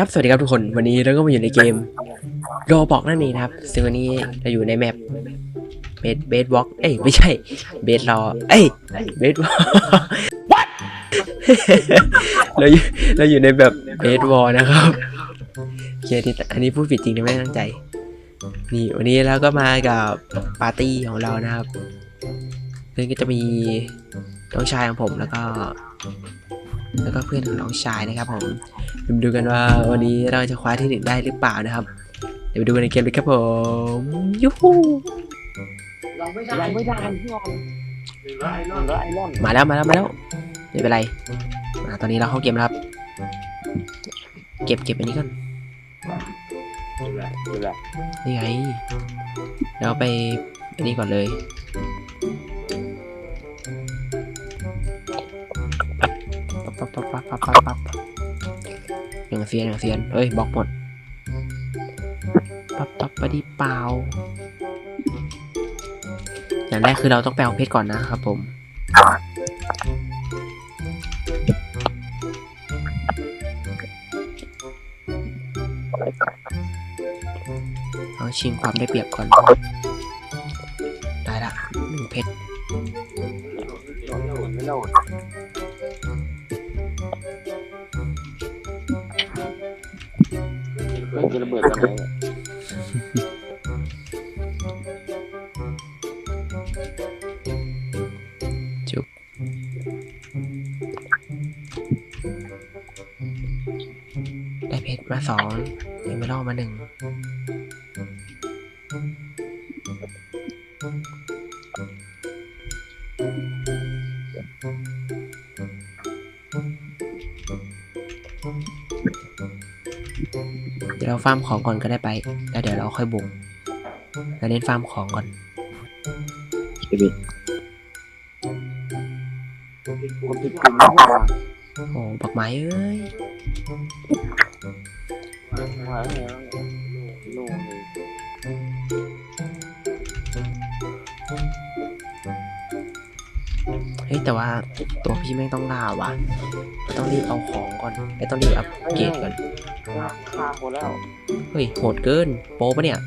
ครับ สวัสดีครับทุกคน วันนี้เราก็มาอยู่ในเกมโรบอกนั่นเองนะครับ ซึ่งวันนี้เราอยู่ในแมปเบสเบสวอล์กเอ้ย ไม่ใช่ เบสรอ เอ้ย เบสวอล์เราอยู่เราอยู่ในแบบเบสวอลนะครับโอเคที่อันนี้พูดผิดจริงนะไม่ได้ตั้งใจ นี่ วันนี้เราก็มากับปาร์ตี้ของเรานะครับซึ่งก็จะมีน้องชายของผมแล้วก็ แล้วก็เพื่อนของน้องชายนะครับผมเดี๋ยวมาดูกันว่าวันนี้เราจะคว้าที่หนึ่งได้หรือเปล่านะครับ เดี๋ยวไปดูกันในเกมเลยครับผมยูฮูเราไม่ได้ยังไม่ได้พี่ออมหนึ่งร้อยไอรอนไอรอนมาแล้วมาแล้วมาแล้วไม่เป็นไรมาตอนนี้เราเข้าเกมแล้วครับ เก็บเก็บอันนี้ก่อนคือแบบนี่ไง เราไปอันนี้ก่อนเลย ปั๊บปั๊บปั๊บปั๊บปั๊บปั๊บอย่างเซียนอย่างเซียนเฮ้ยบล็อกหมดปั๊บปั๊บปดิเปล่าอย่างแรกคือเราต้องไปเอาเพชรก่อนนะครับผมเอาชิงความได้เปรียบก่อน ได้ละหนึ่งเพชร จุบได้เพชรมาสองเอเมอรัลมาหนึ่ง เดี๋ยวเราฟาร์มของก่อนก็ได้ไป แล้วเดี๋ยวเราค่อยบุกเราเน้นฟาร์มของก่อนคนติดกลุ่มไม่ว่าโอ้บักไม้เอ้ยว่าเนี่ยโล่งเลยเฮ้ยแต่ว่าตัวพี่ไม่งต้องล่าวะต้องรีบเอาของก่อนไอ้ยต้องรีบอัปเกรดก่อน ฆ่าคนแล้ว เฮ้ยโหดเกิน โป๊ปะเนี่ย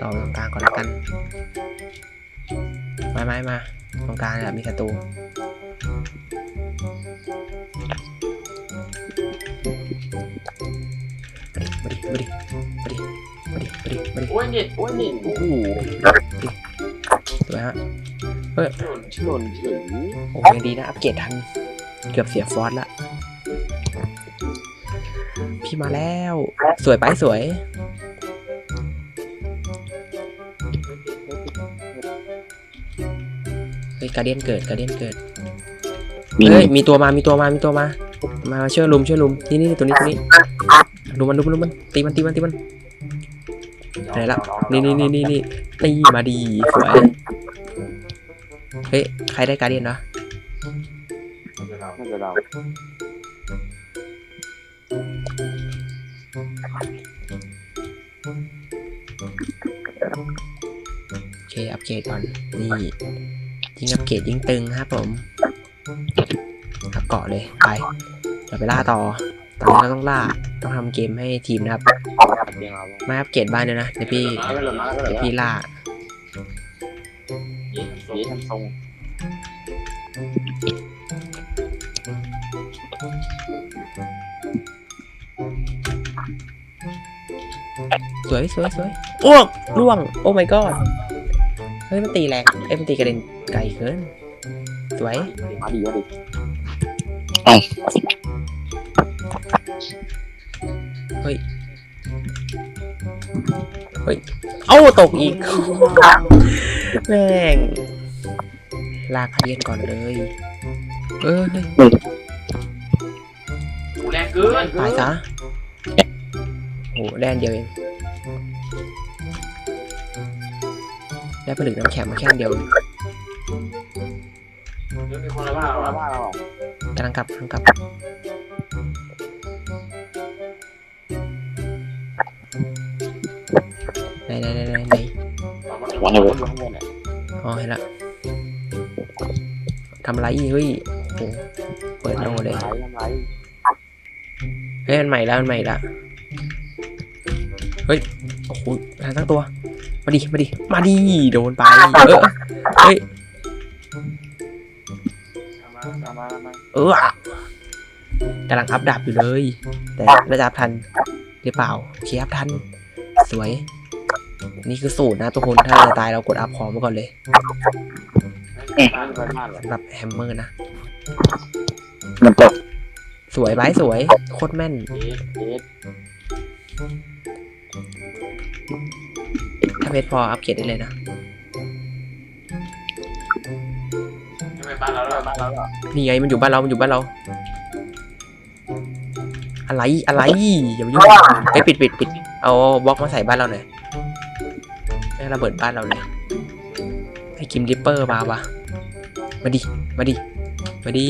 ต่อไปตรงกลางก่อนแล้วกันมาไม้มาตรงกลางเนี่ยมีศัตรูมาดิมาดิมาดิมาดิมาดิมาดิมาดิโอ้ยเน็ตโอ้ยนี่โอ้โหสวยฮะหล่นหล่นเฉยโอ้ยังดีนะ อัปเกรดทัน เกือบเสียฟอสละ พี่มาแล้ว สวยไปสวย เฮ้ยการเดียนเกิดการเดียนเกิด เฮ้ยมีตัวมา มีตัวมา มีตัวมา มามาช่วยลุมช่วยลุม นี่นี่ตัวนี้ตัวนี้ลุมมันลุมมันลุมมัน ตีมันตีมันตีมันไหนละ นี่นี่นี่นี่นี่ตีมาดีสวย เฮ้ยใครได้การเดียนวะน่าจะเรา โอเค อัปเกรดก่อน นี่ยิ่งอัปเกรดยิ่งตึงครับผมอัพเกาะเลย ไปเดี๋ยวไปล่าต่อ ตอนนี้เราต้องล่า ต้องทำเกมให้ทีมนะครับ ไม่อัปเกรดบ้านเลยนะ เดี๋ยวพี่ เดี๋ยวพี่ล่าสีทำทรง สวยสวยสวยอ้วกล่วง โอ้ my god เฮ้ยมันตีแรงเอ้ยมันตีกระเด็นไกลเกินสวยมาดีมาดีเฮ้ยเฮ้ยเอ้าตกอีกแม่งลากคาเดียนก่อนเลย เออเฮ้ยแรงเกินตายซะโอ้แดนเดียวเอง ได้ผลึกน้ำแข็งมาแค่อันเดียวเดี๋ยวมีคนละว่าว่าเราว่าเรากำลังกลับกำลังกลับไหนไหนไหนไหนไหนวันนี้วันนี้เนี่ยอ๋อเห็นละทำไรอีกเฮ้ยโอ้โหเปิดโนเลยทำไรทำไรเฮ้ยมันใหม่แล้วมันใหม่แล้ว ดิ มาดิ มาดิ โดนไป เออเฮ้ยทำมามามามาเออกำลังอัพดาบอยู่เลย แต่ระดับทันหรือเปล่าโอเคอัพทัน สวย นี่คือสูตรนะทุกคน ถ้าจะตายเรากดอัพของมาก่อนเลยบ้านไปบ้านเลยสำหรับแฮมเมอร์นะ มันตกสวยไบร์ทสวย โคตรแม่น เอ๊ะเอ๊ะถ้าเพชรพออัพเกรดได้เลยนะทำไมบ้านเราเราบ้านแล้วเหรอนี่ไงมันอยู่บ้านเรา มันอยู่บ้านเรา อะไรอะไรอย่ามายุ่งไอ้ยปิดปิดปิดเอาบล็อกมาใส่บ้านเราหน่อยไม่ให้ระเบิดบ้านเราเลยไอ้กิมริปเปอร์มาวะมาดิ มาดิ มาดิ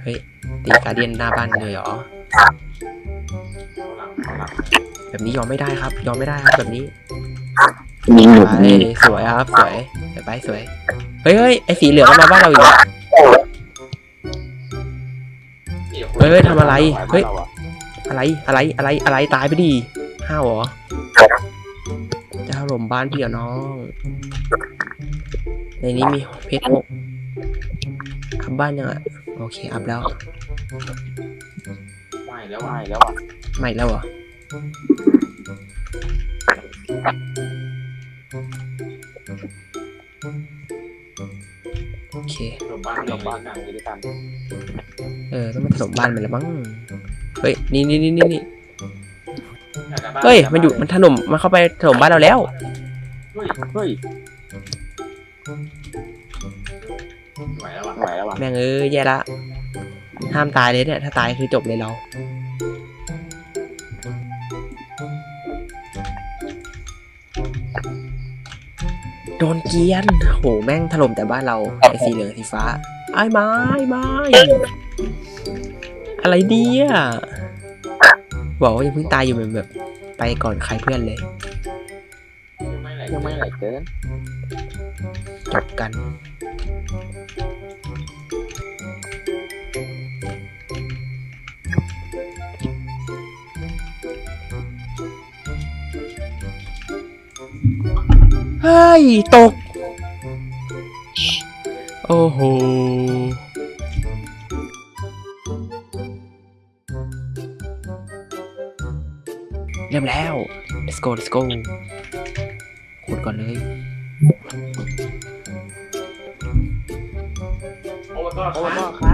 เฮ้ย ตีการเดียนหน้าบ้านเลยเหรอหลังหลัง แบบนี้ยอมไม่ได้ครับ ยอมไม่ได้ครับแบบนี้ยิงอยู่ไปสวยครับ สวยสวยไปสวย เฮ้ยเฮ้ยไอ้สีเหลืองมันมาบ้านเราอีกแล้วเฮ้ยทำอะไร เฮ้ย อะไร อะไร อะไร อะไร ตายไปดิห้าวเหรอ จะถล่มบ้านพี่เหรอน้อง ในนี้มีเพชรหกอัพบ้านยังอะ โอเค อัพแล้ว ไม่แล้วไม่ว่ะแล้วอะใหม่แล้วเหรอ โอเค หลบบ้านลเด็กงบ้าบ้านนหนันั่งงอยู่ด้วยกันเออ ต้องมาถล่มบ้านมันแล้วมั้ง เฮ้ย นี่นี่นี่นี่นี่เฮ้ย มันอยู่ มันถล่มมันเข้าไปถล่มบ้านเราแล้ว เฮ้ยเฮ้ยไหวแล้วว่ะไหวแล้วอะแม่งเอ้ยแย่ละ ห้ามตายเลยเนี่ย ถ้าตายคือจบเลยเรา โดนเกรียนโหแม่งถล่มแต่บ้านเราไอ้สีเหลืองสีฟ้าไอ้ไม้ไม้อะไรเนี่ยบอกว่ายังเพิ่งตายอยู่เหมือนแบบ ไปก่อนใครเพื่อนเลย ยังไม่ไหลยังไม่ไหลเกินจบกัน เฮ้ย ตก โอ้โหเริ่มแล้ว let's go let's go ขุดก่อนเลย โอ้ยก็โอ้ค้างก็ค้าง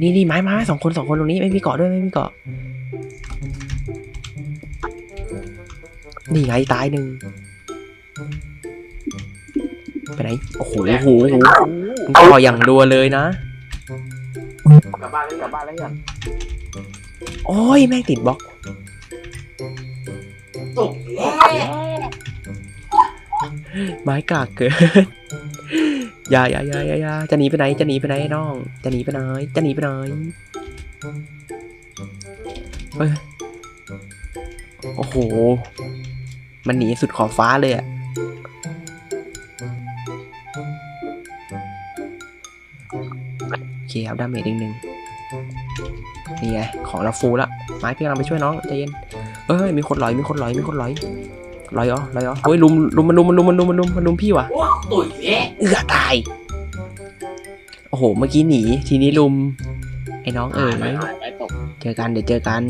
นไหนไหนไหนนี่นี่ไม้ไม้สองคนสองคนตรงนี้ไม่มีเกาะด้วยไม่มีเกาะนี่ไงตายหนึ่งไปไหนโอ้โหโอ้โหโอ้โหมึงต่ออย่างรัวเลยนะกลับบ้านเลยกลับบ้านแล้วยังโอ้ยแม่งติดบล็อกตกแล้วไม้กากเกิน อย่าอย่าอย่าอย่าอย่าจะหนีไปไหน จะหนีไปไหนน้อง จะหนีไปไหน จะหนีไปไหน เฮ้ย โอ้โห มันหนีสุดขอบฟ้าเลยอะโอเคครับดาเมจอีกหนึ่งนี่ไง ของเราฟูลละไม้พี่กำลังไปช่วยน้องใจเย็นเอ้ย มีคนลอย มีคนลอย มีคนลอยลอยเหรอลอยเหรอเฮ้ยลุมลุมมันลุมมันลุมมันลุมมันลุมมันลุมพี่ว่ะโอ้ตุ๋ยแย่ เอือตาย โอ้โห เมื่อกี้หนี ทีนี้ลุม ไอ้น้องเอ๋ยไม่ไม่ตกเจอกันเดี๋ยวเจอกัน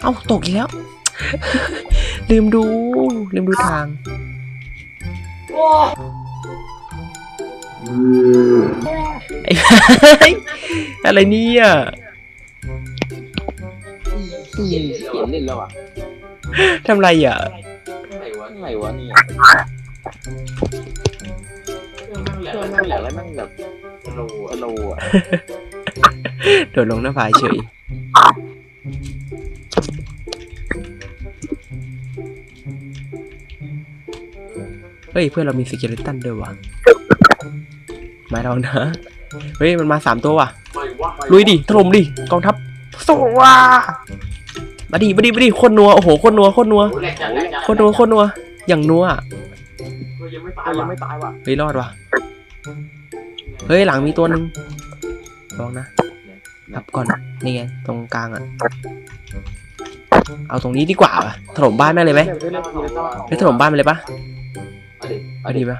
เอ้าตกอีกแล้ว ลืมดู ลืมดูทาง โอ้ไอ้ อะไรเนี่ย ย นเขียนเล่นแล้วอะทำไรอะไหนวะอะไรวะเนี่ยเครื่องนั่งแหลเครื่องนั่งแหลกกแล้วนั่งแบบสโลว์สโลว์อะโดดลงหน้าผาเฉยเฮ้ยเพื่อนเรามีสเกเลตันด้วยว่ะมาลองนะ เฮ้ยมันมาสามตัวว่ะไม่วะลุยดิถล่มดิกองทัพสู้ว่า มาดิมาดิมาดิโคนนัว โอ้โห โคนนัว โคนนัวโอ้แหลกจัดแหลกจัดโคนนัว โคนนัว อย่างนัวเฮ้ยยังไม่ตายยัว่ะงไม่ตายว่ะ เฮ้ย รอดว่ะ เฮ้ย หลังมีตัวหนึ่งลองนะรับก่อน นี่ไง ตรงกลางอะ เอาตรงนี้ดีกว่าว่ะถล่มบ้านแม่งเลยไหมไปถล่มบ้านไปเลยปะเอาดิเอาดีปะ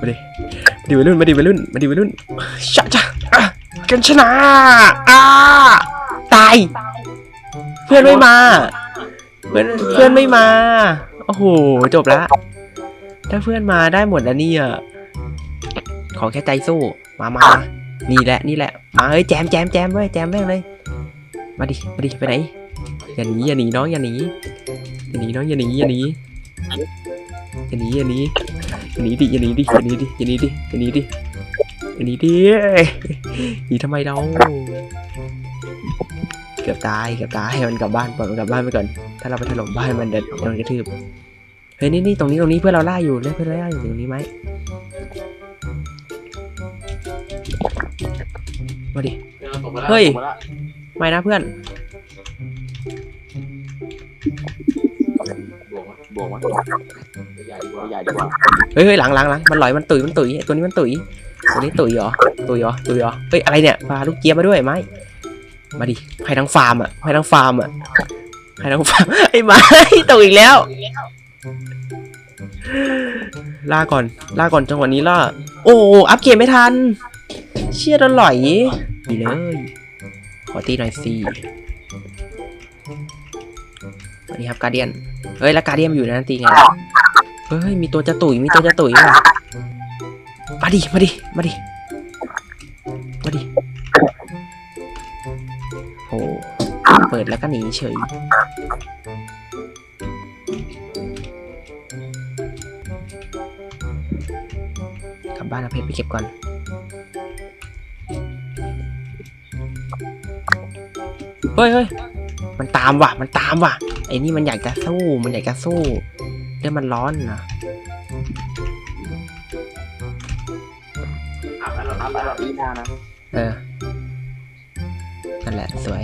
มาดิมาดิวัยรุ่นมาดิวัยรุ่นมาดิวัยรุ่นชะชะอะ กันชนะอ่าตาย เพื่อนไม่มา เพื่อนเพื่อนไม่มา โอ้โห จบละ ถ้าเพื่อนมาได้หมดแล้วเนี่ย ขอแค่ใจสู้มามามานี่แหละ นี่แหละ มาเฮ้ย แจมแจมแจมเว้ย แจมแม่งเลย มาดิ มาดิ ไปไหน อย่าหนี อย่าหนีน้อง อย่าหนี อย่าหนีน้อง อย่าหนี อย่าหนี อย่าหนี อย่าหนี อย่าหนีดิ อย่าหนีดิ อย่าหนีดิ อย่าหนีดิ อย่าหนีดิอย่า หนีดิหนีทำไมเราเกือบตายเกือบตายให้มันกลับบ้านปล่อยมันกลับบ้านไปก่อน ถ้าเราไปถล่มบ้านมันเดี๋ยวโดนกระทืบเฮ้ยนี่นี่ตรงนี้ตรงนี้เพื่อนเราล่าอยู่เล่นเพื่อนเราล่าอยู่ตรงนี้ไหมมาดิเดี๋ยวเราตกไปแล้วเฮ้ยมาละไม่นะเพื่อนบวกมาบวกวะใหญ่ดีกว่าใหญ่ดีกว่าเฮ้ยเฮ้ยหลังหลังหลังมันหลอยมันตุ๋ยมันตุ๋ยตัวนี้มันตุ๋ย ตัวนี้ตุ๋ยเหรอตุ๋ยเหรอตุ๋ยเหรอเฮ้ยอะไรเนี่ยพาลูกเจี๊ยบมาด้วยไหมมาดิให้ทั้งฟาร์มอะให้ทั้งฟาร์มอะให้ทั้งฟาร์มไอ้ไม้ตกอีกแล้ว ล่าก่อนล่าก่อนจังหวะนี้ล่าโอ้อัพเกรดไม่ทัน เชี่ยโดนหลอยดีเลย ขอตีหน่อยสิอันนี้ครับการเดียน เฮ้ยแล้วการเดียนอยู่นนั้นตีไง เฮ้ยมีตัวจะตุ๋ยมีตัวจะตุ๋ยว่ะ มาดิ มาดิ มาดิ มาดิโอ้เปิดแล้วก็หนีเฉย กลับบ้านเอาเพชรไปเก็บก่อน เฮ้ยเฮ้ยมันตามว่ะ มันตามว่ะ ไอ้นี่มันอยากจะสู้ มันอยากจะสู้เรื่องมันร้อนนะ ไปละอีนานะเออ นั่นแหละสวย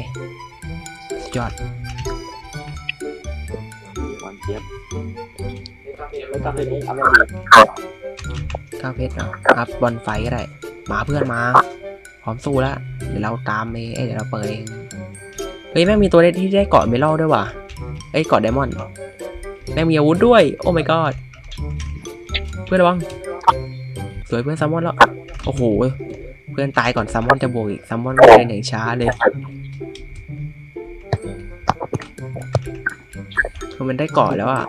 สุดยอดวันเจี๊ยบไม่ไม่ต้ต้อองงไปไปนี่นี่เอาไปดีก้าวเพชรเนาะอัพบอลไฟก็ได้ มาเพื่อนมา พร้อมสู้แล้ว เดี๋ยวเราตามเองเอ้ยเดี๋ยวเราเปิดเอง เฮ้ยแม่งมีตัวที่ได้เกาะเมลัลด้วยว่ะเอ้ยเกาะไดมอนด์แม่งมีอาวุธด้วย โอ้ my god เพื่อนระวังสวยเพื่อนแซมมอนแล้ว โอ้โหเพื่อนตายก่อนแซมมอนจะบวกอีกแซมมอนเดินอย่างช้าเลยคือมันได้เกาะแล้วอะ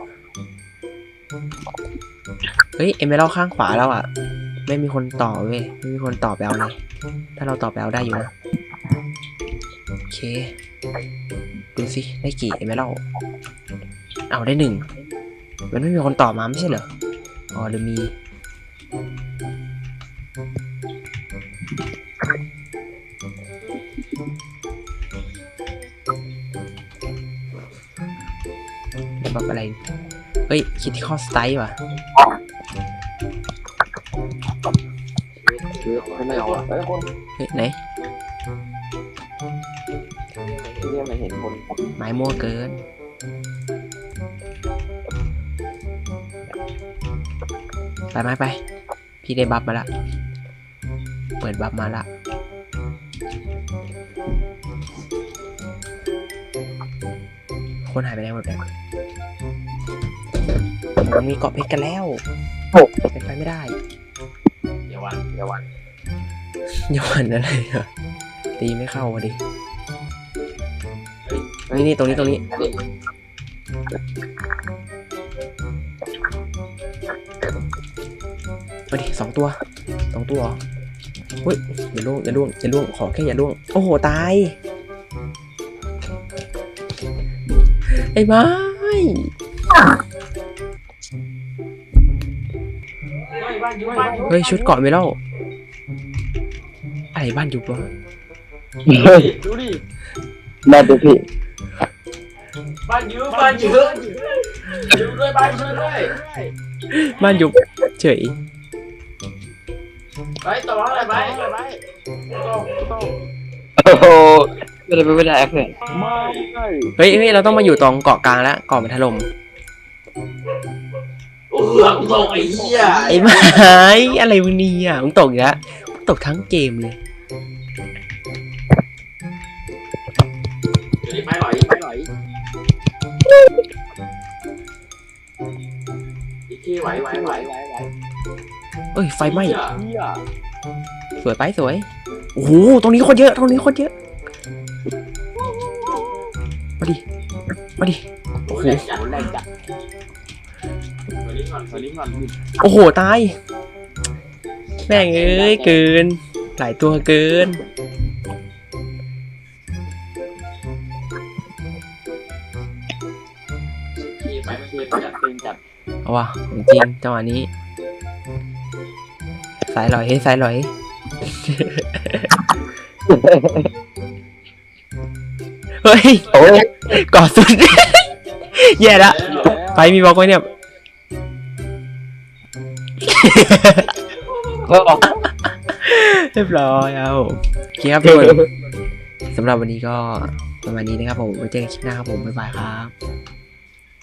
เฮ้ย เอเมอรัลข้างขวาแล้วอะ ไม่มีคนต่อเว้ย ไม่มีคนต่อไปเอาเลย ถ้าเราต่อไปเอาได้อยู่นะ โอเค ดูสิ ได้กี่เอเมอรัลเอาได้หนึ่ง มันไม่มีคนต่อมาไม่ใช่เหรอ อ๋อหรือมี บัฟอะไร เฮ้ยคิดที่ข้อสไตล์ว่ะคือไม่เอาอะเฮ้ยคนเฮ้ยไหนที่นี่ไม่เห็นคนไม้มั่วเกิน ไปไหมไป พี่ได้บัฟมาละ เปิดบัฟมาละคนหายไปไหนหมดเลย มันมีเกาะเพชรกันแล้วเป็นไปไม่ได้เดี๋ยววันเดี๋ยววันอย่าหวันอะไรเหรอตีไม่เข้าอะดินี่นี่ตรงนี้ตรงนี้มาดิสองตัวสองตัวเหรอเฮ้ยอย่าล่วงอย่าล่วงอย่าล่วงขอแค่อย่าล่วงโอ้โหตายไอ้ไม้ เฮ้ยชุดเกาะไม่เล่าอะไรบ้านยุบวะดูดิได้ดูพี่บ้านยุบบ้านยุบยุบด้วยบ้านยุบด้วยบ้านยุบเฉยไปต่ออะไรไปไปต้องต้องโอ้โหไม่ได้ไม่ได้เพื่อนไม่เฮ้ยเฮ้ยเราต้องมาอยู่ตรงเกาะกลางแล้วเกาะมันถล่ม เออกูตกไอ้เหี้ยไอ้ไม้อะไรมึงนี่อะมึงตกอีกแล้วมึงตกทั้งเกมเลยเดี๋ยวนี้ไม่ไหลไม่ไหลอีกทีไหวไหวไหวไหวไหวเอ้ยไฟไหม้เหี้ยสวยไปสวยโอ้โหตรงนี้โคตรเยอะตรงนี้โคตรเยอะมาดิมาดิโอ้โหจัดโหแรงจัด ตัวนี้ก่อนตัวนี้ก่อนโอ้โห ตาย แม่งเอ้ย เกิน หลายตัวเกินทีไปไม่ทีจัดตึงจัดเอาว่ะของจริงจังหวะนี้ สายลอยเฮ้ยสายลอย เฮ้ยโอ้ยกอดสุด แย่ละไฟมีบล็อกไว้เนี่ย เพิ่มออกเรียบร้อยเอาโอเคครับทุกคนสำหรับวันนี้ก็ประมาณนี้นะครับผมไว้เจอกันคลิปหน้าครับผมบ๊ายบายครับ